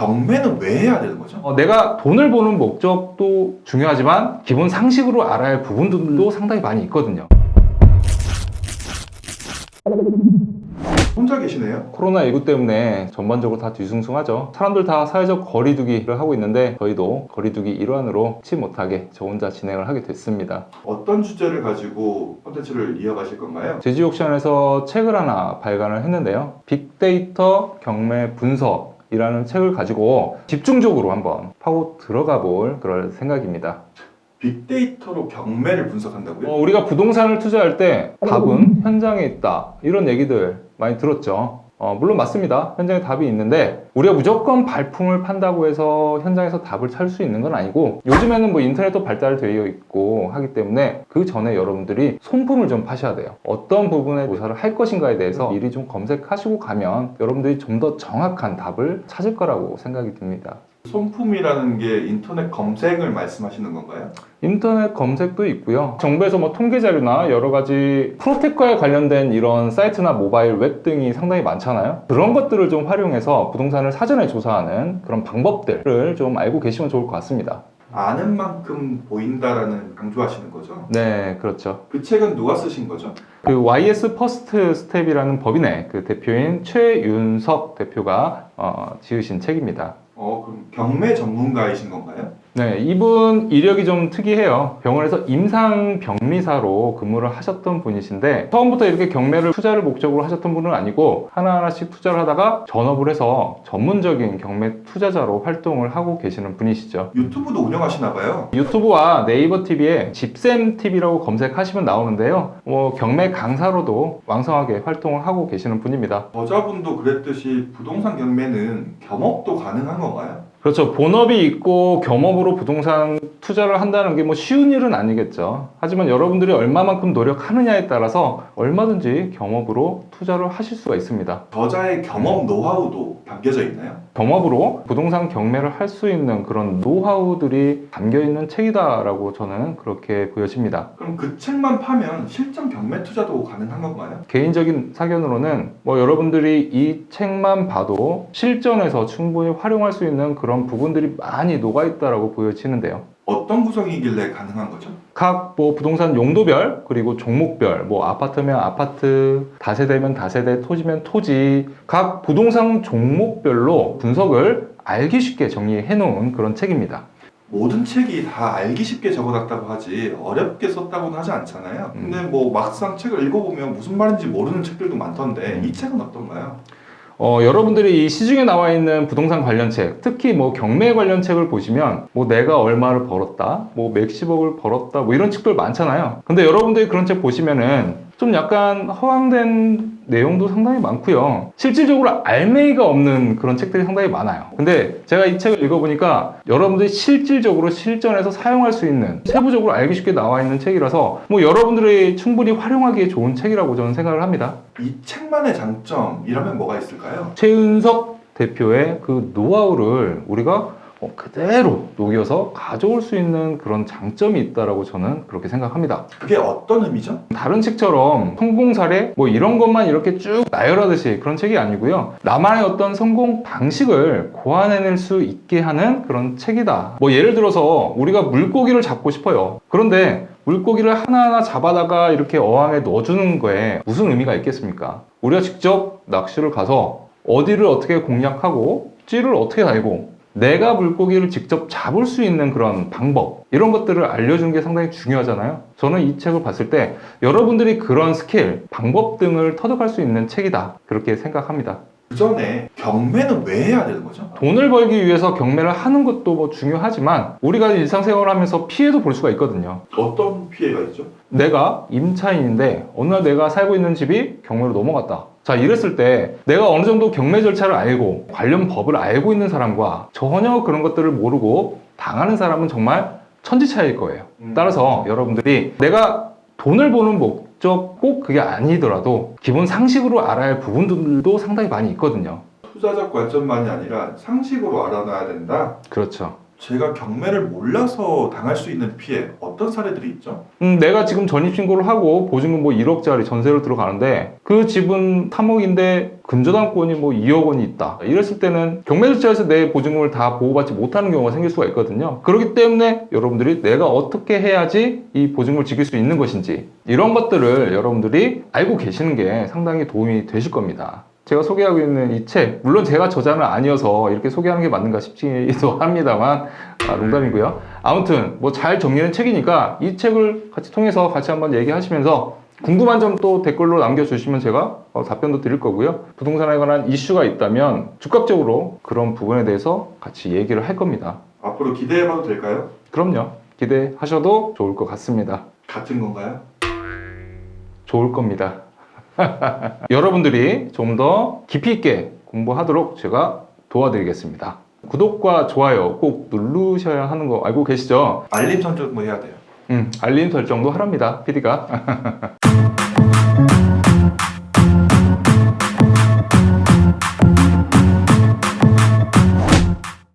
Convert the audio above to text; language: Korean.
경매는 왜 해야 되는 거죠? 어, 내가 돈을 버는 목적도 중요하지만 기본 상식으로 알아야 할 부분들도 상당히 많이 있거든요. 혼자 계시네요? 코로나19 때문에 전반적으로 다 뒤숭숭하죠. 사람들 다 사회적 거리두기를 하고 있는데 저희도 거리두기 일환으로 치 못하게 저 혼자 진행을 하게 됐습니다. 어떤 주제를 가지고 콘텐츠를 이어가실 건가요? 제지 옥션에서 책을 하나 발간을 했는데요. 빅데이터 경매 분석 이라는 책을 가지고 집중적으로 한번 파고 들어가 볼 그럴 생각입니다. 빅데이터로 경매를 분석한다고요? 어, 우리가 부동산을 투자할 때 답은 현장에 있다. 이런 얘기들 많이 들었죠. 어, 물론 맞습니다. 현장에 답이 있는데 우리가 무조건 발품을 판다고 해서 현장에서 답을 찾을 수 있는 건 아니고 요즘에는 뭐 인터넷도 발달되어 있고 하기 때문에 그 전에 여러분들이 손품을 좀 파셔야 돼요. 어떤 부분에 조사를 할 것인가에 대해서 미리 좀 검색하시고 가면 여러분들이 좀 더 정확한 답을 찾을 거라고 생각이 듭니다. 손품이라는 게 인터넷 검색을 말씀하시는 건가요? 인터넷 검색도 있고요. 정부에서 뭐 통계 자료나 여러 가지 프로테크와 관련된 이런 사이트나 모바일 웹 등이 상당히 많잖아요. 그런 것들을 좀 활용해서 부동산을 사전에 조사하는 그런 방법들을 좀 알고 계시면 좋을 것 같습니다. 아는 만큼 보인다라는 강조하시는 거죠? 네, 그렇죠. 그 책은 누가 쓰신 거죠? 그 YS 퍼스트 스텝이라는 법인의 그 대표인 최윤석 대표가 어, 지으신 책입니다. 어, 그럼 경매 전문가이신 건가요? 네, 이분 이력이 좀 특이해요. 병원에서 임상 병리사로 근무를 하셨던 분이신데 처음부터 이렇게 경매를 투자를 목적으로 하셨던 분은 아니고 하나하나씩 투자를 하다가 전업을 해서 전문적인 경매 투자자로 활동을 하고 계시는 분이시죠. 유튜브도 운영하시나 봐요. 유튜브와 네이버 TV에 집샘 TV라고 검색하시면 나오는데요. 뭐 경매 강사로도 왕성하게 활동을 하고 계시는 분입니다. 저자분도 그랬듯이 부동산 경매는 겸업도 가능한 건가요? 그렇죠. 본업이 있고 겸업으로 부동산 투자를 한다는 게 뭐 쉬운 일은 아니겠죠. 하지만 여러분들이 얼마만큼 노력하느냐에 따라서 얼마든지 겸업으로 투자를 하실 수가 있습니다. 저자의 경험 노하우도 담겨져 있나요? 겸업으로 부동산 경매를 할 수 있는 그런 노하우들이 담겨 있는 책이다라고 저는 그렇게 보여집니다. 그럼 그 책만 파면 실전 경매 투자도 가능한 건가요? 개인적인 사견으로는 뭐 여러분들이 이 책만 봐도 실전에서 충분히 활용할 수 있는 그런 부분들이 많이 녹아 있다라고 보여지는데요. 어떤 구성이길래 가능한 거죠? 각 뭐 부동산 용도별 그리고 종목별 뭐 아파트면 아파트 다세대면 다세대 토지면 토지 각 부동산 종목별로 분석을 알기 쉽게 정리해 놓은 그런 책입니다. 모든 책이 다 알기 쉽게 적어놨다고 하지 어렵게 썼다고는 하지 않잖아요. 음. 근데 뭐 막상 책을 읽어보면 무슨 말인지 모르는 책들도 많던데 음. 이 책은 어떤가요? 어, 여러분들이 이 시중에 나와 있는 부동산 관련 책, 특히 뭐 경매 관련 책을 보시면 뭐 내가 얼마를 벌었다, 뭐 몇십억을 벌었다, 뭐 이런 책들 많잖아요. 근데 여러분들이 그런 책 보시면은 좀 약간 허황된 내용도 상당히 많고요. 실질적으로 알맹이가 없는 그런 책들이 상당히 많아요. 근데 제가 이 책을 읽어보니까 여러분들이 실질적으로 실전에서 사용할 수 있는 세부적으로 알기 쉽게 나와 있는 책이라서 뭐 여러분들이 충분히 활용하기에 좋은 책이라고 저는 생각을 합니다. 이 책만의 장점이라면 뭐가 있을까요? 최은석 대표의 그 노하우를 우리가 어, 그대로 녹여서 가져올 수 있는 그런 장점이 있다라고 저는 그렇게 생각합니다. 그게 어떤 의미죠? 다른 책처럼 성공 사례 뭐 이런 것만 이렇게 쭉 나열하듯이 그런 책이 아니고요. 나만의 어떤 성공 방식을 고안해낼 수 있게 하는 그런 책이다. 뭐 예를 들어서 우리가 물고기를 잡고 싶어요. 그런데 물고기를 하나하나 잡아다가 이렇게 어항에 넣어주는 거에 무슨 의미가 있겠습니까? 우리가 직접 낚시를 가서 어디를 어떻게 공략하고 찌를 어떻게 달고 내가 물고기를 직접 잡을 수 있는 그런 방법 이런 것들을 알려주는 게 상당히 중요하잖아요. 저는 이 책을 봤을 때 여러분들이 그런 스킬, 방법 등을 터득할 수 있는 책이다 그렇게 생각합니다. 그 전에 경매는 왜 해야 되는 거죠? 돈을 벌기 위해서 경매를 하는 것도 뭐 중요하지만 우리가 일상생활을 하면서 피해도 볼 수가 있거든요. 어떤 피해가 있죠? 내가 임차인인데 어느 날 내가 살고 있는 집이 경매로 넘어갔다. 자, 이랬을 때 내가 어느 정도 경매 절차를 알고 관련 법을 알고 있는 사람과 전혀 그런 것들을 모르고 당하는 사람은 정말 천지차이일 거예요. 음. 따라서 여러분들이 내가 돈을 버는 목적 꼭 그게 아니더라도 기본 상식으로 알아야 할 부분들도 상당히 많이 있거든요. 투자적 관점만이 아니라 상식으로 알아놔야 된다. 그렇죠. 제가 경매를 몰라서 당할 수 있는 피해 어떤 사례들이 있죠? 음, 내가 지금 전입신고를 하고 보증금 뭐 1억짜리 전세로 들어가는데 그 집은 3억인데 근저당권이 뭐 2억 원이 있다. 이랬을 때는 경매절차에서 내 보증금을 다 보호받지 못하는 경우가 생길 수가 있거든요. 그렇기 때문에 여러분들이 내가 어떻게 해야지 이 보증금을 지킬 수 있는 것인지 이런 것들을 여러분들이 알고 계시는 게 상당히 도움이 되실 겁니다. 제가 소개하고 있는 이 책, 물론 제가 저자는 아니어서 이렇게 소개하는 게 맞는가 싶기도 합니다만, 아, 농담이고요. 아무튼, 뭐 잘 정리된 책이니까 이 책을 같이 통해서 같이 한번 얘기하시면서 궁금한 점 또 댓글로 남겨주시면 제가 어, 답변도 드릴 거고요. 부동산에 관한 이슈가 있다면 즉각적으로 그런 부분에 대해서 같이 얘기를 할 겁니다. 앞으로 기대해봐도 될까요? 그럼요. 기대하셔도 좋을 것 같습니다. 같은 건가요? 좋을 겁니다. 여러분들이 좀 더 깊이 있게 공부하도록 제가 도와드리겠습니다. 구독과 좋아요 꼭 누르셔야 하는 거 알고 계시죠? 알림 설정도 해야 돼요. 음, 알림 설정도 하랍니다. PD가.